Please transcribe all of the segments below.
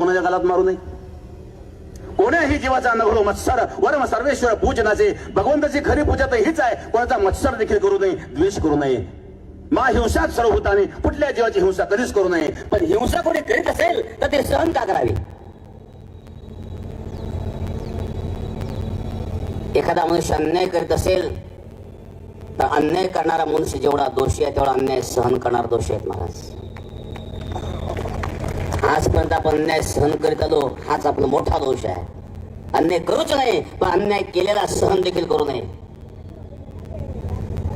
कोणाच्या गालात मारू नये? कोण्याही जीवाचा अनुभव मत्सर वरम सर्वेश्वर पूजनाचे भगवंताची खरी पूजा तर हीच आहे. कोणाचा मत्सर देखील करू नये द्वेष करू नये. मा हिंसाच सर्व होताने कुठल्या जीवाची हिंसा कधीच करू नये. पण हिंसा कोणी करीत असेल तर ते सहन का करावी? एखादा मनुष्य अन्याय करीत असेल तर अन्याय करणारा मनुष्य जेवढा दोषी आहे तेवढा अन्याय सहन करणारा दोषी आहेत महाराज. आजपर्यंत आपण अन्याय सहन करीत आलो हाच आपला मोठा दोष आहे. अन्याय करूच नाही पण अन्याय केलेला सहन देखील करू नये.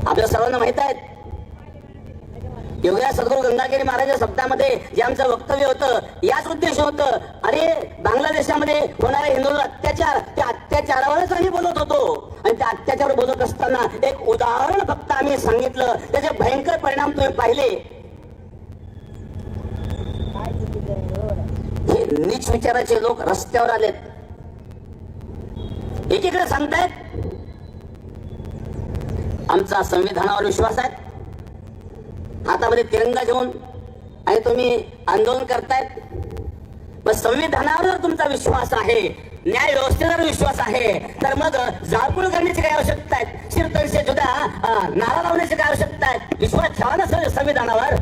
आपल्या सर्वांना माहीत आहे योग्या सद्गुरु गंगागिरी महाराज शब्दामध्ये जे आमचं वक्तव्य होतं याच उद्देश होतं. अरे बांगलादेशामध्ये होणारे हिंदूंवर अत्याचार त्या अत्याचारावरच आम्ही बोलत होतो. आणि त्या अत्याचार बोलत असताना एक उदाहरण फक्त आम्ही सांगितलं त्याचे भयंकर परिणाम तुम्ही पाहिले. हे नीच विचाराचे लोक रस्त्यावर आलेत. एकीकडे सांगतायत आमचा संविधानावर विश्वास आहे. हातामध्ये तिरंगा घेऊन आणि तुम्ही आंदोलन करतायत. मग संविधानावर जर तुमचा विश्वास आहे न्याय व्यवस्थेवर विश्वास आहे तर मग जाळपोळ करण्याची काय आवश्यकता आहे? शिरतनशे सुद्धा नारा लावण्याची काय आवश्यकता आहे? विश्वास ठेवा ना संविधानावर.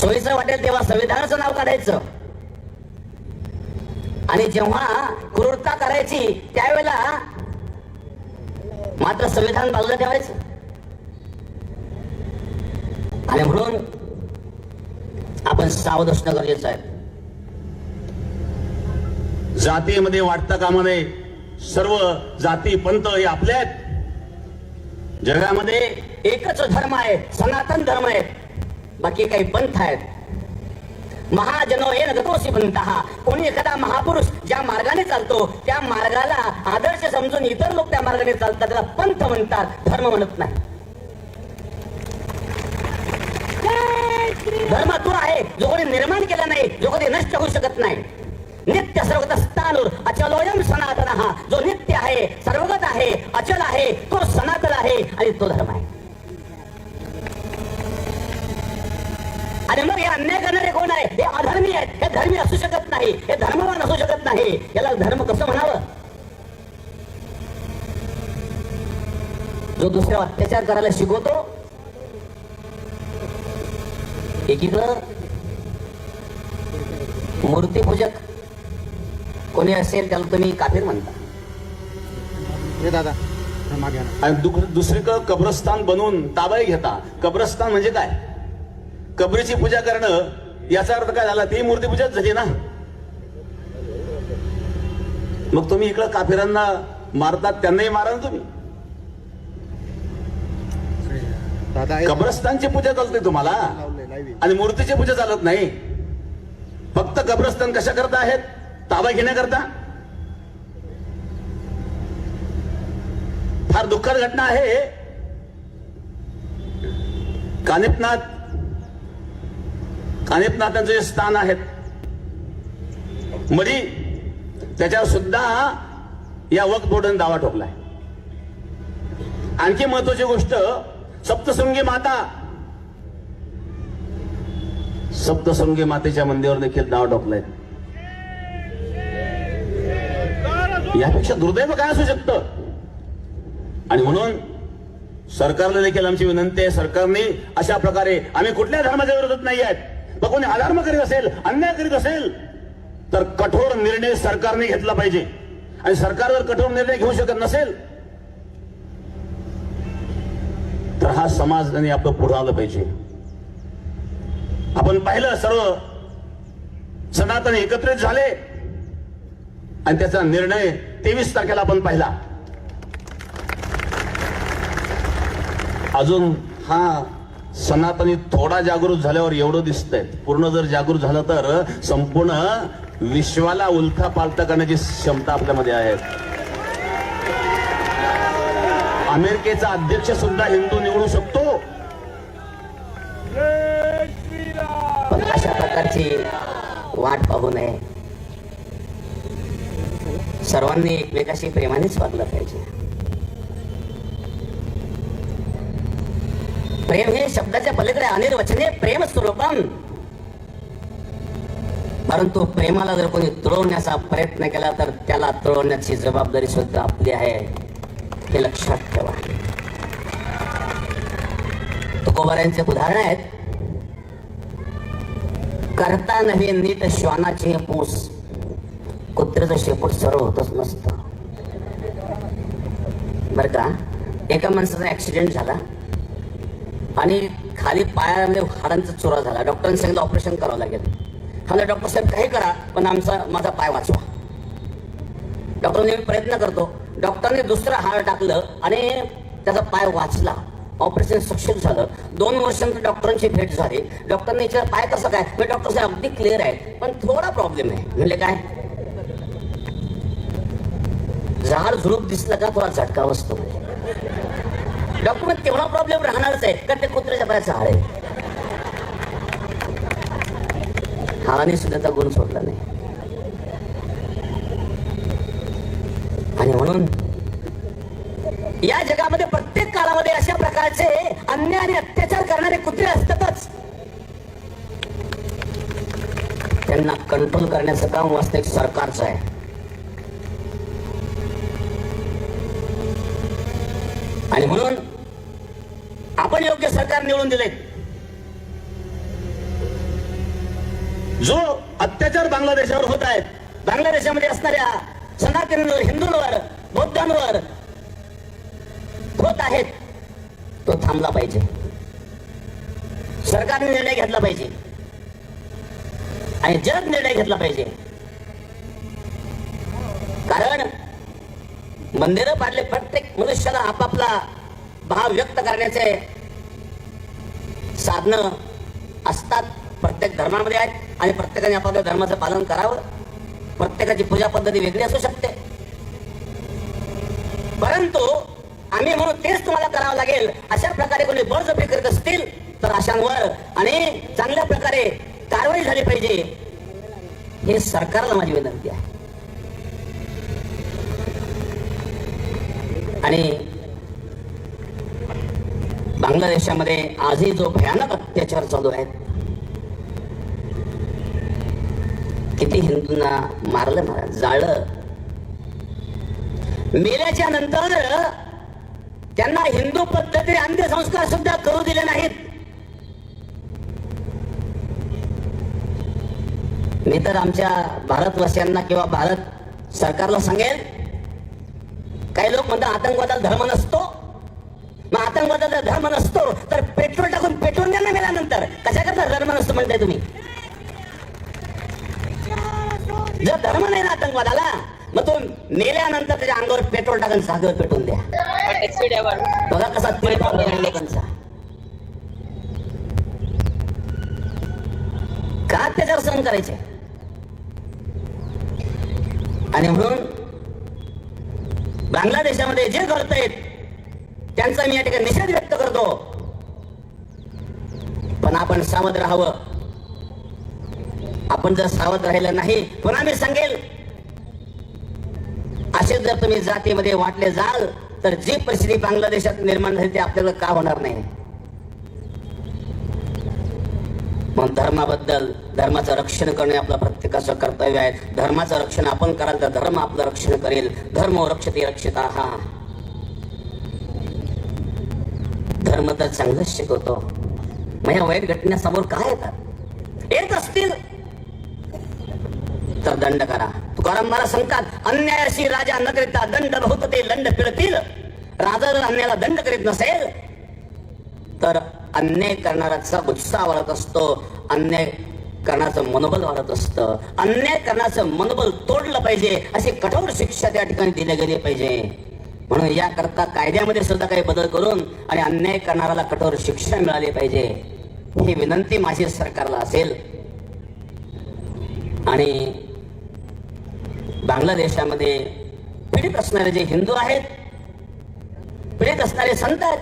सोयीचं वाटेल तेव्हा संविधानाचं नाव काढायचं. आणि जेव्हा क्रूरता करायची त्यावेळेला मात्र संविधान बाजूला ठेवायचं. आणि म्हणून आपण सावध असणं गरजेचं आहे. जातीमध्ये वाटता कामा नये सर्व जाती पंत हे आपले आहेत. जगामध्ये एकच धर्म आहे सनातन धर्म आहे. बाकी काही पंथ आहेत. महाजनो हे गतोसी पंथ कोणी एखादा महापुरुष ज्या मार्गाने चालतो त्या मार्गाला आदर्श समजून इतर लोक त्या मार्गाने चालतात त्याला पंथ म्हणतात धर्म म्हणत नाही. धर्म तो आहे जो कोणी निर्माण केला नाही जो कधी नष्ट होऊ शकत नाही. नित्य सर्वगत स्थानूर अचलोयम सनातन. हा जो नित्य आहे सर्वगत आहे अचल आहे तो सनातन आहे आणि तो धर्म आहे. आणि मग हे अन्याय करणारे कोण आहे? हे अधर्मी आहेत. हे धर्मी असू शकत नाही. हे धर्मवान असू शकत नाही. याला धर्म कसं म्हणावं? जो दुसरा अत्याचार करायला शिकवतो एकीकडं मूर्तीपूजक कोणी असेल त्याला तुम्ही काफीर म्हणता. हे दादा आणि. दुसरीकडं कब्रस्तान बनवून ताबाई घेता. कब्रस्तान म्हणजे काय? कबरीची पूजा करणं याचा अर्थ काय झाला? ती मूर्ती पूजाच झाली ना? मग तुम्ही इकडं काफिरांना मारतात त्यांनाही मारा ना तुम्ही. कब्रस्तानची पूजा चालते तुम्हाला. आणि मूर्तीची पूजा चालत नाही. फक्त कब्रस्तान कशा करता आहेत? ताबा घेण्याकरता? फार दुःखद घटना आहे. कानिपनाथ कानिपनाथांचे जे स्थान आहेत. मधी त्याच्यावर सुद्धा या वक्त बोर्डाने दावा ठोकलाय. आणखी महत्वाची गोष्ट सप्तशृंगी माता. सप्तशृंगी मातेच्या मंदिरावर देखील नाव ठोकलंय. यापेक्षा दुर्दैव काय असू शकतं? आणि म्हणून सरकारला देखील आमची विनंती आहे सरकारने अशा प्रकारे आम्ही कुठल्या धर्माच्या विरोधात नाही आहेत पण कोणी अधर्म करीत असेल अन्याय करीत असेल तर कठोर निर्णय सरकारने घेतला पाहिजे. आणि सरकार जर कठोर निर्णय घेऊ शकत नसेल तर हा समाज त्यांनी आपलं पुढं आलं पाहिजे. आपण पाहिलं सर्व सनातन एकत्रित झाले आणि त्याचा निर्णय तेवीस तारखेला आपण पाहिला. अजून हा सनातनी थोडा जागृत झाल्यावर एवढं दिसतंय. पूर्ण जर जागृत झालं तर संपूर्ण विश्वाला उलथा पालथा करण्याची क्षमता आपल्यामध्ये आहे. अमेरिकेचा अध्यक्ष सुद्धा हिंदू निवडू शकतो. पण अशा प्रकारची वाट पाहू नये. सर्वांनी एकमेकाशी प्रेमानेच वागलं पाहिजे. प्रेम हे शब्दाच्या पलीकडे अनिर्वचने प्रेम स्वरूपम परंतु प्रेमाला जर कोणी तुळवण्याचा प्रयत्न केला तर त्याला तुळवण्याची जबाबदारी सुद्धा आपली आहे. हे लक्षात ठेवा. तुकोबारांचे उदाहरण आहेत. करता नव्हे नीट श्वानाचे पूस. कुत्र्याचं शेपूट सरळ होतच नसतं. बर का? एका माणसाचा ऍक्सिडेंट झाला. आणि खाली पायामध्ये हाडांचा चुरा झाला. डॉक्टरांनी सांगितलं ऑपरेशन करावं लागेल. हा डॉक्टर साहेब काही करा पण आमचा माझा पाय वाचवा. डॉक्टर नेहमी प्रयत्न करतो. डॉक्टरने दुसरं हाड टाकलं आणि त्याचा पाय वाचला. ऑपरेशन सक्सेस झालं. दोन वर्षांनंतर डॉक्टरांची भेट झाली. डॉक्टरने विचार पाय कसं काय? मी डॉक्टर साहेब अगदी क्लिअर आहे. पण थोडा प्रॉब्लेम आहे. म्हणले काय? झाड झुडूप दिसलं का? थोडा झटका बसतो. डॉक्युमेंट तेवढा प्रॉब्लेम राहणारच आहे कारण ते कुत्र्याच्या पायाचा हाड आहे. हाडाने सुद्धा त्या गुण सोडला नाही. आणि म्हणून या जगामध्ये प्रत्येक काळामध्ये अशा प्रकारचे अन्य आणि अत्याचार करणारे कुत्रे असतातच. त्यांना कंट्रोल करण्याचं काम वास्तविक सरकारचं आहे. आणि म्हणून आपण योग्य सरकार निवडून दिले. जो अत्याचार बांगलादेशावर होत आहेत बांगलादेशामध्ये असणाऱ्या सनातन हिंदूंवर बौद्धांवर होत आहेत तो थांबला पाहिजे. सरकारने निर्णय घेतला पाहिजे. आणि जग निर्णय घेतला पाहिजे. कारण मंदिरं पाडले प्रत्येक मनुष्याला आपापला भाव व्यक्त करण्याचे साधनं असतात. प्रत्येक धर्मामध्ये आहेत आणि प्रत्येकाने आपापल्या धर्माचं पालन करावं. प्रत्येकाची पूजा पद्धती वेगळी असू शकते. परंतु आम्ही म्हणून तेच तुम्हाला करावं लागेल. अशा प्रकारे कोणी बळजबरी करत असतील तर अशांवर आणि चांगल्या प्रकारे कारवाई झाली पाहिजे. हे सरकारला माझी विनंती आहे. आणि बांगलादेशामध्ये आजही जो भयानक अत्याचार चालू आहेत किती हिंदूंना मारलं मला जाळलं. मेल्याच्या नंतर त्यांना हिंदू पद्धतीने अंत्यसंस्कार सुद्धा करू दिले नाहीत. मी तर आमच्या भारतवासियांना किंवा भारत सरकारला सांगेल काही लोक म्हणतात आतंकवादाला धर्म नसतो. मग आतंकवादाचा धर्म नसतो तर पेट्रोल टाकून पेट्रोल द्या ना मेल्यानंतर कशा करता धर्म नसतो म्हणताय तुम्ही? जर धर्म नाही ना आतंकवादाला मग तो मेल्यानंतर त्याच्या अंगावर पेट्रोल टाकून सागर पेटून द्या. बघा कसा लोकांचा का त्याच्यावर सहन करायचे? आणि म्हणून बांगलादेशामध्ये जे घडतंय त्यांचा मी या ठिकाणी निषेध व्यक्त करतो. पण आपण सावध राहावं. आपण जर सावध राहिलं नाही पुन्हा मी सांगेल. असे जर तुम्ही जातीमध्ये वाटले जाल तर जी परिस्थिती बांगलादेशात निर्माण झाली ती आपल्याला का होणार नाही? मग धर्माबद्दल धर्माचं रक्षण करणे आपलं प्रत्येकाचं कर्तव्य आहे. धर्माचं रक्षण आपण कराल तर धर्म आपलं रक्षण करेल. धर्म रक्षते रक्षिता हा. धर्म तर चांगलंच शिकवतो. माझ्या या वाईट घटनेसमोर काय येतात येत असतील. तर दंड करा. तुकाराम मला सांगतात अन्यायाशी राजा न करिता दंड बहुत ते दंड पिळतील. राजा जर अन्यायाला दंड करीत नसेल तर अन्याय करणाऱ्याचा उत्साह वाढत असतो. अन्याय करण्याचं मनोबल वाढत असतं. अन्याय करण्याचं मनोबल तोडलं पाहिजे. अशी कठोर शिक्षा त्या ठिकाणी दिली गेली पाहिजे. म्हणून याकरता कायद्यामध्ये सुद्धा काही बदल करून आणि अन्याय करणाऱ्याला कठोर शिक्षा मिळाली पाहिजे ही विनंती माझी सरकारला असेल. आणि बांगलादेशामध्ये पीडित असणारे जे हिंदू आहेत पीडित असणारे संत आहेत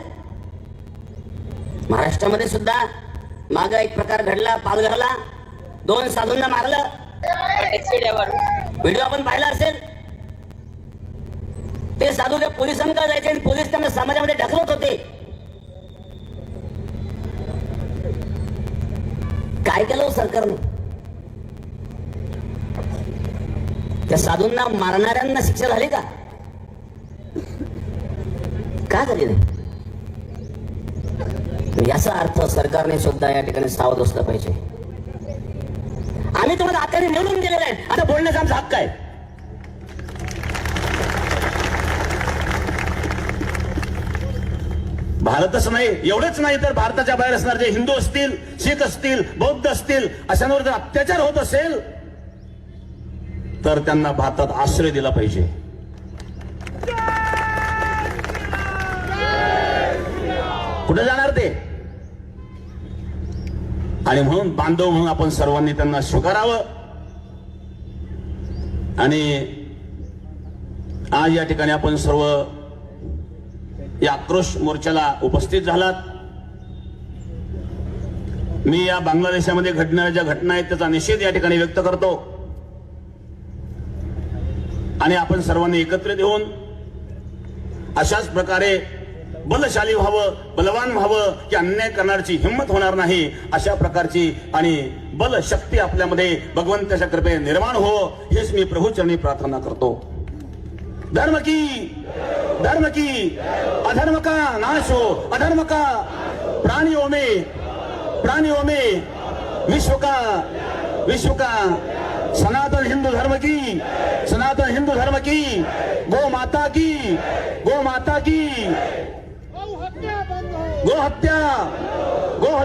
महाराष्ट्रामध्ये सुद्धा माग एक प्रकार घडला पालघरला दोन साधूंना मारलं. व्हिडिओ आपण पाहिला असेल. ते साधू त्या पोलिसांकडे जायचे आणि पोलीस त्यांना समाजामध्ये ढकलत होते? काय केलं हो सरकारनं सरकारने? त्या साधूंना मारणाऱ्यांना शिक्षा झाली का? का झाली नाही? याचा अर्थ सरकारने सुद्धा या ठिकाणी सावध असलं पाहिजे. आम्ही तुम्हाला हाताने निवडून दिलेलं आहे. आता बोलण्याचा आमचा हक्क आहे. भारतच नाही एवढंच नाही तर भारताच्या बाहेर असणारे जे हिंदू असतील शीख असतील बौद्ध असतील अशांवर जर अत्याचार होत असेल तर त्यांना भारतात आश्रय दिला पाहिजे. कुठे जाणार ते? आणि म्हणून बांधव म्हणून आपण सर्वांनी त्यांना स्वीकारावं. आणि आज या ठिकाणी आपण सर्व या आक्रोश मोर्चाला उपस्थित झालात. मी या बांगलादेशामध्ये घडणाऱ्या ज्या घटना आहेत त्याचा निषेध या ठिकाणी व्यक्त करतो. आणि आपण सर्वांनी एकत्रित येऊन अशाच प्रकारे बलशाली व्हावं बलवान व्हावं की अन्याय करणारची हिंमत होणार नाही अशा प्रकारची आणि बल शक्ती आपल्यामध्ये भगवंताच्या कृपे निर्माण हो हेच मी प्रभूचरणी प्रार्थना करतो. धर्म की धर्म की अधर्म का नाश हो अधर्म का प्राणियों में प्राणियों में विश्व का विश्व का सनातन हिंदू धर्म की सनातन हिंदू धर्म की गो माता की गो माता की। गौ हत्या गो हत्या।